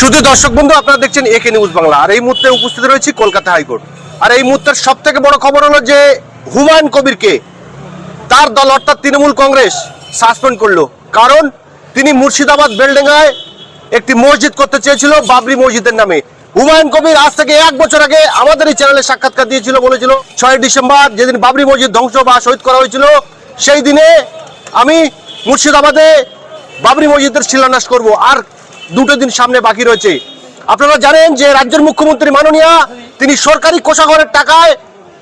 শুধু দর্শক বন্ধু, আপনারা দেখছেন একে নিউজ বাংলা। আর এই মুহূর্তে উপস্থিত রয়েছে কলকাতা হাইকোর্ট। আর এই মুহূর্তের সব থেকে বড় খবর হলো যে হুমায়ুন কবিরকে তার দল, অর্থাৎ তৃণমূল কংগ্রেস, সাসপেন্ড করল। কারণ তিনি মুর্শিদাবাদ বেলডেঙ্গায় একটি মসজিদ করতে চেয়েছিল, বাবরি মসজিদের নামে। হুমায়ুন কবির আজ থেকে এক বছর আগে আমাদের এই চ্যানেলে সাক্ষাৎকার দিয়েছিল, বলেছিল, ছয় ডিসেম্বর যেদিন বাবরি মসজিদ ধ্বংস বা শহীদ করা হয়েছিল, সেই দিনে আমি মুর্শিদাবাদে বাবরি মসজিদের শিলান্যাস করব। আর দুটো দিন সামনে বাকি রয়েছে। আপনারা জানেন যে রাজ্যের মুখ্যমন্ত্রী মাননীয়া, তিনি সরকারি কোষাঘরের টাকায়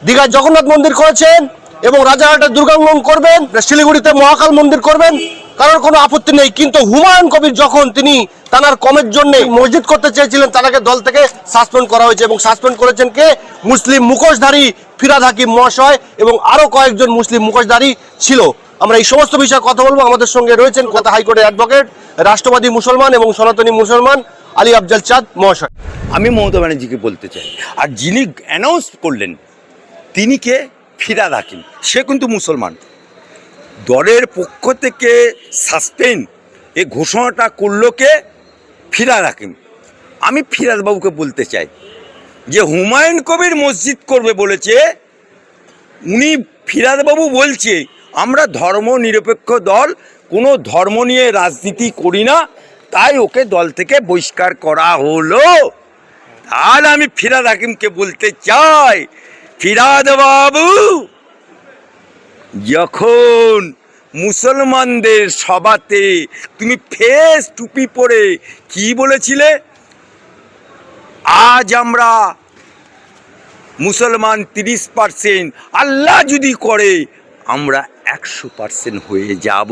দীঘায় জগন্নাথ মন্দির করেছেন এবং রাজারহাটে দুর্গাঙ্গন করবেন, শিলিগুড়িতে মহাকাল মন্দির করবেন, কারোর কোনো আপত্তি নেই। কিন্তু হুমায়ুন কবির যখন তিনি তানার কমের জন্য মসজিদ করতে চেয়েছিলেন, তাকে দল থেকে সাসপেন্ড করা হয়েছে এবং সাসপেন্ড করেছেন কে? মুসলিম মুখোশধারী ফিরাদ হাকিম মহাশয় এবং আরও কয়েকজন মুসলিম মুখোশধারী ছিল। আমরা এই সমস্ত বিষয়ে কথা বলব। আমাদের সঙ্গে রয়েছেন কলকাতা হাইকোর্টের অ্যাডভোকেট, রাষ্ট্রবাদী মুসলমান এবং সনাতনী মুসলমান আলী আফজাল চাঁদ মহাশয়। আমি মমতা ব্যানার্জিকে বলতে চাই, আর যিনি অ্যানাউন্স করলেন, তিনি কে? ফিরাদ হাকিম। সে কিন্তু মুসলমান। দলের পক্ষ থেকে সাসপেন্ড এ ঘোষণাটা করল কে? ফিরাদ হাকিম। আমি ফিরাদ বাবুকে বলতে চাই যে হুমায়ুন কবির মসজিদ করবে বলেছে, উনি ফিরাদ বাবু বলছে আমরা ধর্ম নিরপেক্ষ দল, কোনো ধর্ম নিয়ে রাজনীতি করি না, তাই ওকে দল থেকে বহিষ্কার করা হলো। তাহলে আমি ফিরাদ হাকিমকে বলতে চাই, ফিরাদ বাবু, যখন মুসলমানদের সভাতে তুমি ফেস টুপি পরে কি বলেছিলে? আজ আমরা মুসলমান তিরিশ পার্সেন্ট, আল্লাহ যদি করে আমরা একশো পার্সেন্ট হয়ে যাব।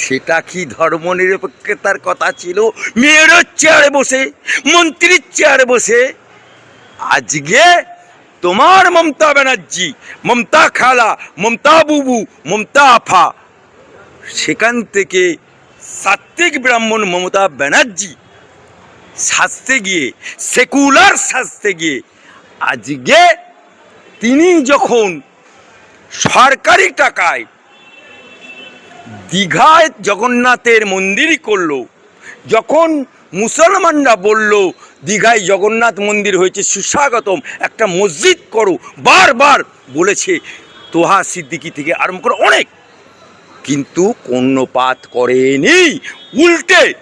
সেটা কি ধর্মনিরপেক্ষতার কথা ছিল? মেয়েরও চেয়ারে বসে, মন্ত্রীর চেয়ারে বসে। আজকে তোমার মমতা ব্যানার্জি, মমতা খালা, মমতা বুবু, মমতা আফা, সেখান থেকে সাত্বিক ব্রাহ্মণ মমতা ব্যানার্জি সাজতে গিয়ে, সেকুলার সাজতে গিয়ে, আজকে তিনি যখন সরকারি টাকায় দীঘায় জগন্নাথের মন্দির করল। যখন মুসলমানরা বলল, দীঘায় জগন্নাথ মন্দির হয়েছে, সুস্বাগতম, একটা মসজিদ করো। বারবার বলেছে তোহা সিদ্দিকি থেকে আরম্ভ করে অনেক। কিন্তু কর্ণপাত করেনি। উল্টে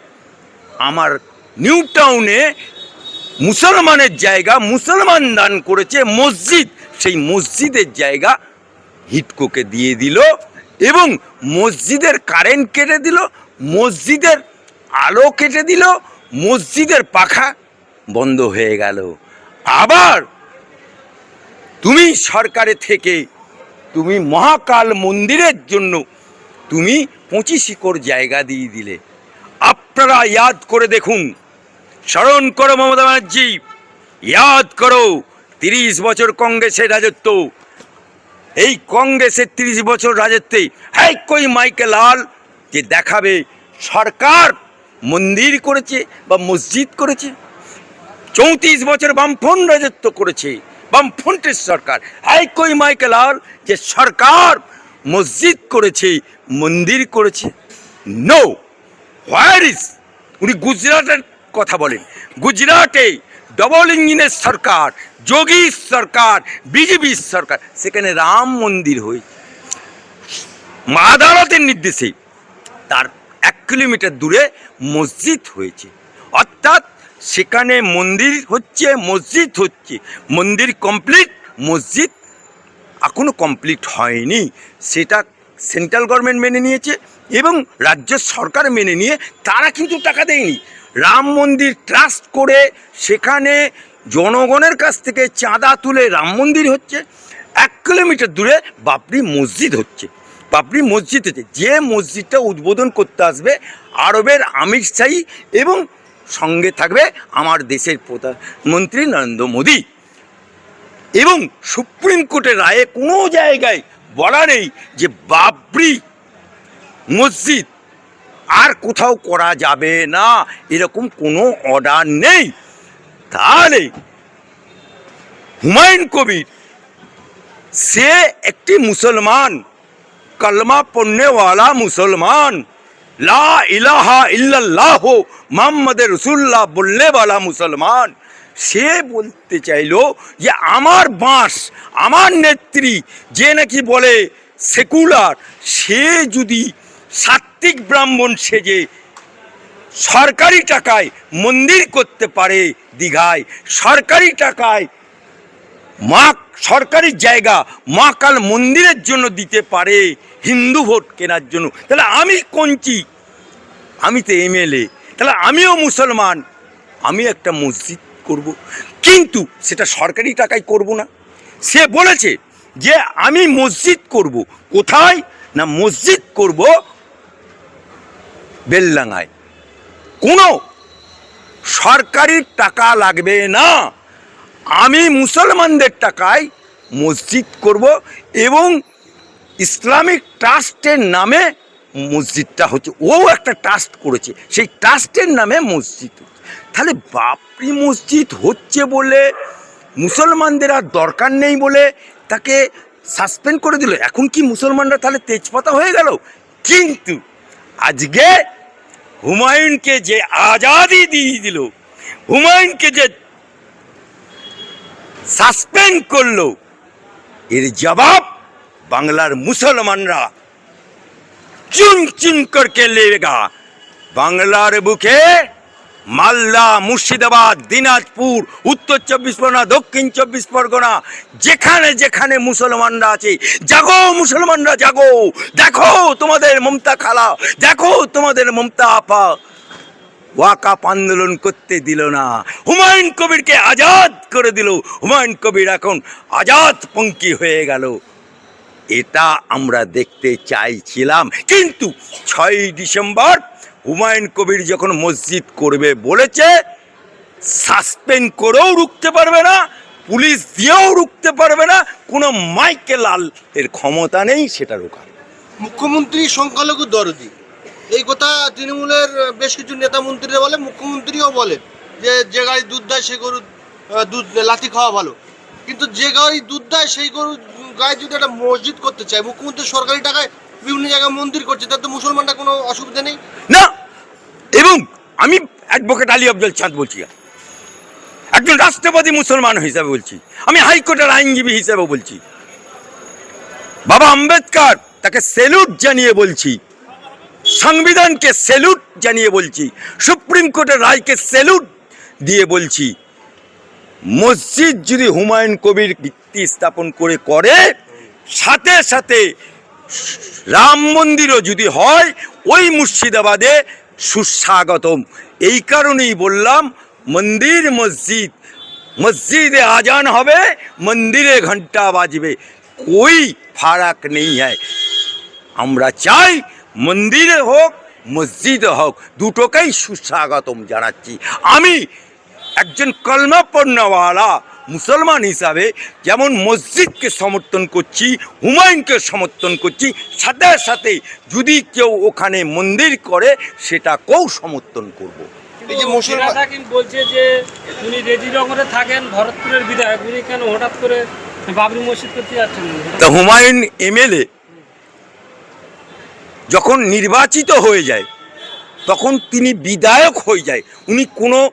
আমার নিউ টাউনে মুসলমানের জায়গা মুসলমান দান করেছে মসজিদ। সেই মসজিদের জায়গা হিটকোকে দিয়ে দিল এবং মসজিদের কারেন্ট কেটে দিল, মসজিদের আলো কেটে দিল, মসজিদের পাখা বন্ধ হয়ে গেল। আবার তুমি সরকারে থেকে, তুমি মহাকাল মন্দিরের জন্য তুমি পঁচিশ একর জায়গা দিয়ে দিলে। আপনারা ইয়াদ করে দেখুন। স্মরণ করো মমতা ব্যানার্জি, ইয়াদ করো। তিরিশ বছর কংগ্রেসের রাজত্ব। এই কংগ্রেসের তিরিশ বছর রাজত্বে হ্যাঁ কই মাইকে লাল, যে দেখাবে সরকার মন্দির করেছে বা মসজিদ করেছে। চৌত্রিশ বছর বামফ্রন্ট রাজত্ব করেছে, বামফ্রন্টের সরকার। হ্যাঁ কই মাইকে লাল, যে সরকার মসজিদ করেছে, মন্দির করেছে। নো হোয়ার ইজ উনি গুজরাটের কথা বলেন। গুজরাটে ডবল ইঞ্জিনের সরকার যোগী সরকার, বিজেপি সরকার, সেখানে রাম মন্দির হয়েছে আদালতের নির্দেশে তার এক কিলোমিটার দূরে মসজিদ হয়েছে। অর্থাৎ সেখানে মন্দির হচ্ছে, মসজিদ হচ্ছে। মন্দির কমপ্লিট মসজিদ এখনও কমপ্লিট হয়নি। সেটা সেন্ট্রাল গভর্নমেন্ট মেনে নিয়েছে এবং রাজ্য সরকার মেনে নিয়ে তারা কিন্তু টাকা দেয়নি। রাম মন্দির ট্রাস্ট করে সেখানে জনগণের কাছ থেকে চাঁদা তুলে রাম মন্দির হচ্ছে। এক কিলোমিটার দূরে বাবরি মসজিদ হচ্ছে। বাপরি মসজিদ হচ্ছে যে মসজিদটা উদ্বোধন করতে আসবে, আরবের আমির শাহী এবং সঙ্গে থাকবে আমার দেশের প্রধানমন্ত্রী নরেন্দ্র মোদী। এবং সুপ্রিম কোর্টের রায়ে কোনো জায়গায় বলা নেই যে বাবরি মসজিদ আর কোথাও করা যাবে না। এরকম কোনো অর্ডার নেই। তাহলে হুমায়ুন কবির, সে একটি মুসলমান, কলমা পড়নেওয়ালা মুসলমান, লা ইলাহা ইল্লাল্লাহ মোহাম্মদের রসুল্লাহ বললে বলা মুসলমান, সে বলতে চাইলো যে আমার বাঁশ, আমার নেত্রী, যে নাকি বলে সেকুলার, সে যদি সাত্বিক ব্রাহ্মণ সেজে সরকারি টাকায় মন্দির করতে পারে দীঘায়, সরকারি টাকায় মা, সরকারি জায়গা মা কাল মন্দিরের জন্য দিতে পারে, হিন্দু ভোট কেনার জন্য। তাহলে আমি কঞ্চি? আমি তো এমএলএ। তাহলে আমিও মুসলমান। আমি একটা মসজিদ করব। কিন্তু সেটা সরকারি টাকায় করব না। সে বলেছে যে আমি মসজিদ করব। কোথায়? না মসজিদ করব বেলডাঙায় কোনো সরকারি টাকা লাগবে না। আমি মুসলমানদের টাকায় মসজিদ করব এবং ইসলামিক ট্রাস্টের নামে মসজিদটা হচ্ছে, ও একটা ট্রাস্ট করেছে, সেই ট্রাস্টের নামে মসজিদ। তাহলে বাপরি মসজিদ হচ্ছে বলে, মুসলমানদের আর দরকার নেই বলে তাকে সাসপেন্ড করে দিল। এখন কি মুসলমানরা তাহলে তেজপাতা হয়ে গেল? কিন্তু আজকে হুমায়ুনকে যে আজাদি দিয়ে দিল, হুমায়ুনকে যে সাসপেন্ড করল, এর জবাব বাংলার মুসলমানরা চুন চুন করকে লেগা বাংলার বুকে মালদা, মুর্শিদাবাদ, দিনাজপুর, উত্তর চব্বিশ পরগনা, দক্ষিণ চব্বিশ পরগনা, যেখানে যেখানে মুসলমানরা আছে, জাগো মুসলমানরা জাগো। দেখো তোমাদের মমতা খালা, দেখো তোমাদের মমতা আপা। ওয়াকাপ আন্দোলন করতে দিল না। হুমায়ুন কবিরকে আজাদ করে দিল। হুমায়ুন কবির এখন আজাদ পঙ্কি হয়ে গেল। এটা আমরা দেখতে চাইছিলাম। কিন্তু ছয়ই ডিসেম্বর হুমায়ুন কবির যখন মসজিদ করবে বলেছে, সাসপেন্ড করেও রুখতে পারবে না, পুলিশ দিয়েও রুখতে পারবে না, কোনো মাইকে লাল এর ক্ষমতা নেই, সেটা রোখার মুখ্যমন্ত্রী সংখ্যালঘু দরদি। এই কথা তৃণমূলের বেশ কিছু নেতা মন্ত্রীরা বলে, মুখ্যমন্ত্রীও বলে যে যে গাড়ি দুধ দেয় সেই গরু দুধ, লাথি খাওয়া ভালো। কিন্তু যে গাড়ি দুধ দেয় সেই গরু গায়ে যদি একটা মসজিদ করতে চায়, মুখ্যমন্ত্রী সরকারি টাকায় বিভিন্ন জায়গায় মন্দির করছে, তাতে মুসলমানরা কোনো অসুবিধা নেই? না! এবং আমি অ্যাডভোকেট আলী আফজল চাঁদ বলছি। একজন রাষ্ট্রপতি মুসলমান হিসাবে বলছি। আমি হাইকোর্টের আইনজীবী হিসাবে বলছি। বাবা আম্বেদকর, তাকে সেলুট জানিয়ে বলছি। সংবিধানকে সেলুট জানিয়ে বলছি। সুপ্রিম কোর্টের রায়কে সেলুট দিয়ে বলছি। মসজিদ যদি হুমায়ুন কবির ভিত্তি স্থাপন করে করে, সাথে সাথে রাম মন্দিরও যদি হয়, ওই মুর্শিদাবাদে সুস্বাগতম। এই কারণেই বললাম, মন্দির, মসজিদ। মসজিদে আজান হবে, মন্দিরে ঘণ্টা বাজবে। কই ফারাক নেই হ্যায়। আমরা চাই মন্দিরে হোক, মসজিদে হোক, দুটোকেই সুস্বাগতম জানাচ্ছি। আমি একজন কলমাপন্নওয়ালা মুসলমান হিসাবে যেমন মসজিদকে সমর্থন করছি হুমায়ুনকে সমর্থন করছি সাথে সাথে যদি কেউ ওখানে মন্দির করে সেটাকেও সমর্থন করব। এই যে মুসলমান- বলছে যে উনি রেজিনগরে থাকেন ভরতপুরের বিধায়ক। উনি কেন হঠাৎ করে বাবরি মসজিদ করতে যাচ্ছেন? তা হুমায়ুন এমএলএ যখন নির্বাচিত হয়ে যায় তখন তিনি বিধায়ক হয়ে যায়। উনি কোনো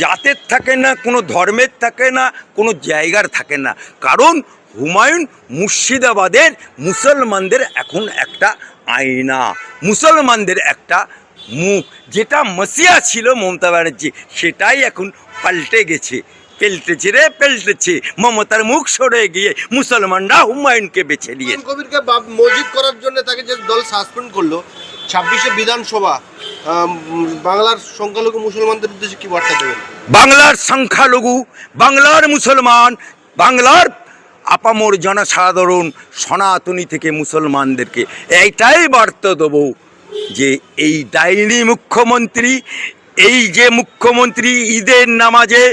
জাতের থাকে না, কোনো ধর্মের থাকে না, কোনো জায়গার থাকে না। কারণ হুমায়ুন মুর্শিদাবাদের মুসলমানদের এখন একটা আয়না, মুসলমানদের একটা মুখ। যেটা মসিয়া ছিল মমতা ব্যানার্জি, সেটাই এখন পাল্টে গেছে, পেল্টেছে রে, পেল্টেছে। মমতার মুখ সরে গিয়ে মুসলমানরা হুমায়ুনকে বেছে নিয়ে কবিরকে মসজিদ করার জন্য তাকে যে দল সাসপেন্ড করল, ছাব্বিশে বিধানসভা বাংলার সংখ্যালঘু মুসলমানদের উদ্দেশ্যে কি বার্তা দেবেন? বাংলার সংখ্যালঘু, বাংলার মুসলমান, বাংলার আপামর জনসাধারণ, সনাতনী থেকে মুসলমানদেরকে এইটাই বার্তা দেবো যে এই ডাইনি মুখ্যমন্ত্রী, এই যে মুখ্যমন্ত্রী ঈদের নামাজে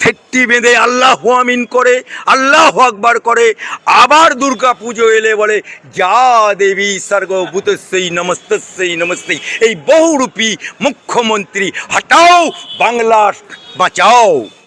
ফেট্টি বেঁধে আল্লাহ আমিন করে, আল্লাহ আকবার করে, আবার দুর্গা পুজো এলে বলে, যা দেবী স্বর্গ সর্বভূতস্যই নমস্তস্যই নমস্তে এই বহুরূপী মুখ্যমন্ত্রী, হটাও বাংলা বাঁচাও।